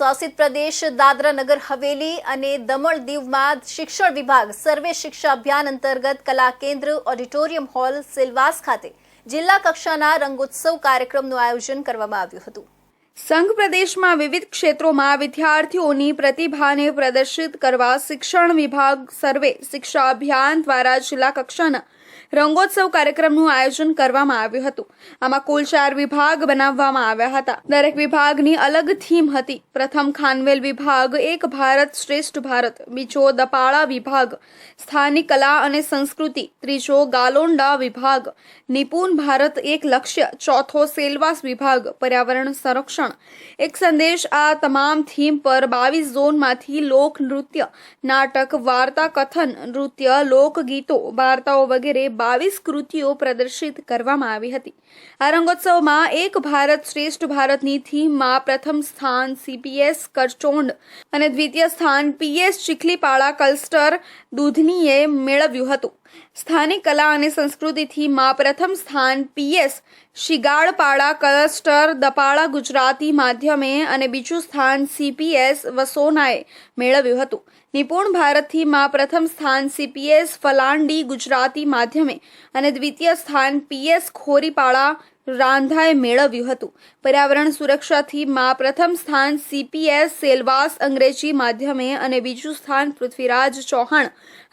શાસિત પ્રદેશ દાદરા નગર હવેલી અને દમણ દીવમાં શિક્ષણ વિભાગ સર્વે શિક્ષા અભિયાન અંતર્ગત કલા કેન્દ્ર ઓડિટોરિયમ હોલ સિલવાસ ખાતે જિલ્લા કક્ષાના રંગોત્સવ કાર્યક્રમનું આયોજન કરવામાં આવ્યું હતું. સંઘ પ્રદેશમાં વિવિધ ક્ષેત્રોમાં વિદ્યાર્થીઓની પ્રતિભાને પ્રદર્શિત કરવા શિક્ષણ વિભાગ સર્વે શિક્ષા અભિયાન દ્વારા જિલ્લા કક્ષાના રંગોત્સવ કાર્યક્રમનું આયોજન કરવામાં આવ્યું હતું. આમાં કુલ ચાર વિભાગ બનાવવામાં આવ્યા હતા. દરેક વિભાગની અલગ થીમ હતી. પ્રથમ ખાનવેલ વિભાગ, એક ભારત શ્રેષ્ઠ ભારત, બીજો દપાળા વિભાગ, સ્થાનિક કલા અને સંસ્કૃતિ, ત્રીજો ગાલોંડા વિભાગ, નિપુણ ભારત, એક લક્ષ્ય, ચોથો સેલવાસ વિભાગ, પર્યાવરણ સંરક્ષણ. એક સંદેશ, આ તમામ થીમ પર બાવીસ ઝોનમાંથી લોક નૃત્ય નાટક, વાર્તા કથન, નૃત્ય, લોકગીતો, વાર્તાઓ વગેરે બાવીસ કૃતિઓ પ્રદર્શિત કરવામાં આવી હતી. આ રંગોત્સવમાં એક ભારત શ્રેષ્ઠ ભારતની થીમમાં પ્રથમ સ્થાન સીપીએસ કરચોંડ અને દ્વિતીય સ્થાન પીએસ ચીખલીપાળા કલ્સ્ટર દૂધનીએ મેળવ્યું હતું. સ્થાનિક કલા અને સંસ્કૃતિ થીમમાં પ્રથમ સ્થાન પીએસ શિગાળપાડા, ક્લસ્ટર, દપાળા ગુજરાતી માધ્યમે અને બીજું સ્થાન સીપીએસ વસોનાએ મેળવ્યું હતું. નિપુણ ભારતથીમાં પ્રથમ સ્થાન સીપીએસ ફલાંડી ગુજરાતી માધ્યમે અને દ્વિતીય સ્થાન પીએસ ખોરીપાડા રાંધાએ મેળવ્યું હતું. પર્યાવરણ સુરક્ષાથી માં પ્રથમ સ્થાન સીપીએસ સેલવાસ અંગ્રેજી માધ્યમે અને બીજું સ્થાન પૃથ્વીરાજ ચૌહાણ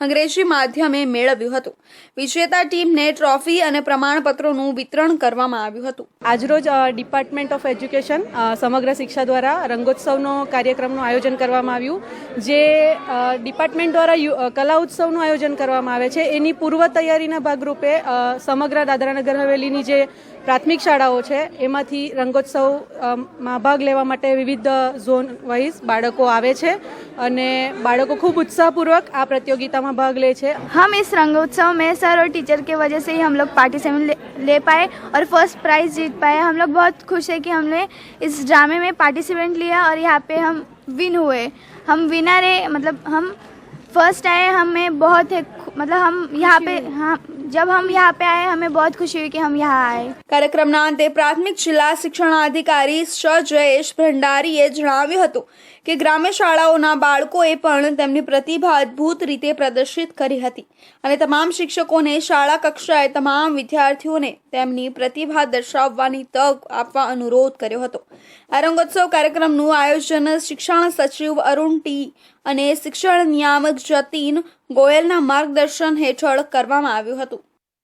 અંગ્રેજી માધ્યમે મેળવ્યું હતું. વિજેતા ટીમને ટ્રોફી અને પ્રમાણપત્રોનું વિતરણ કરવામાં આવ્યું હતું. આજરોજ ડિપાર્ટમેન્ટ ઓફ એજ્યુકેશન સમગ્ર શિક્ષા દ્વારા રંગોત્સવનો કાર્યક્રમનું આયોજન કરવામાં આવ્યું. જે ડિપાર્ટમેન્ટ દ્વારા કલા ઉત્સવનું આયોજન કરવામાં આવે છે. એની પૂર્વ તૈયારીના ભાગરૂપે સમગ્ર સમગ્ર દાદરાનગર હવેલીની જે પ્રાથમિક શાળાઓ છે એમાંથી રંગોત્સવમાં ભાગ લેવા માટે વિવિધ ઝોન વાઇઝ બાળકો આવે છે અને બાળકો ખૂબ ઉત્સાહપૂર્વક આ પ્રતિયોગિતામાં ભાગ લે છે હમ ઇસ રંગोत्सव में सर और टीचर के वजह से ही हम लोग पार्टिसिपेट ले, ले पाए और फर्स्ट प्राइज जीत पाए हम लोग बहुत खुश है कि हमने इस ड्रामे में पार्टिसिपेंट लिया और यहाँ पे हम विन हुए हम विनर है मतलब हम फर्स्ट आए हमें बहुत है मतलब हम यहाँ पे हाँ जब हम यहाँ पे आए हमें बहुत खुशी हुई कि हम यहाँ आए કાર્યક્રમના અંતે પ્રાથમિક જિલ્લા શિક્ષણાધિકારી શ જયેશ ભંડારીએ જણાવ્યું હતું કે ગ્રામ્ય શાળાઓના બાળકોએ પણ તેમની પ્રતિભા અદ્ભુત રીતે પ્રદર્શિત કરી હતી અને તમામ શિક્ષકોને શાળા કક્ષાએ તમામ વિદ્યાર્થીઓને તેમની પ્રતિભા દર્શાવવાની તક આપવા અનુરોધ કર્યો હતો આ રંગોત્સવ કાર્યક્રમનું આયોજન શિક્ષણ સચિવ અરુણ ટી અને શિક્ષણ નિયામક જતીન ગોયલના માર્ગદર્શન હેઠળ કરવામાં આવ્યું હતું.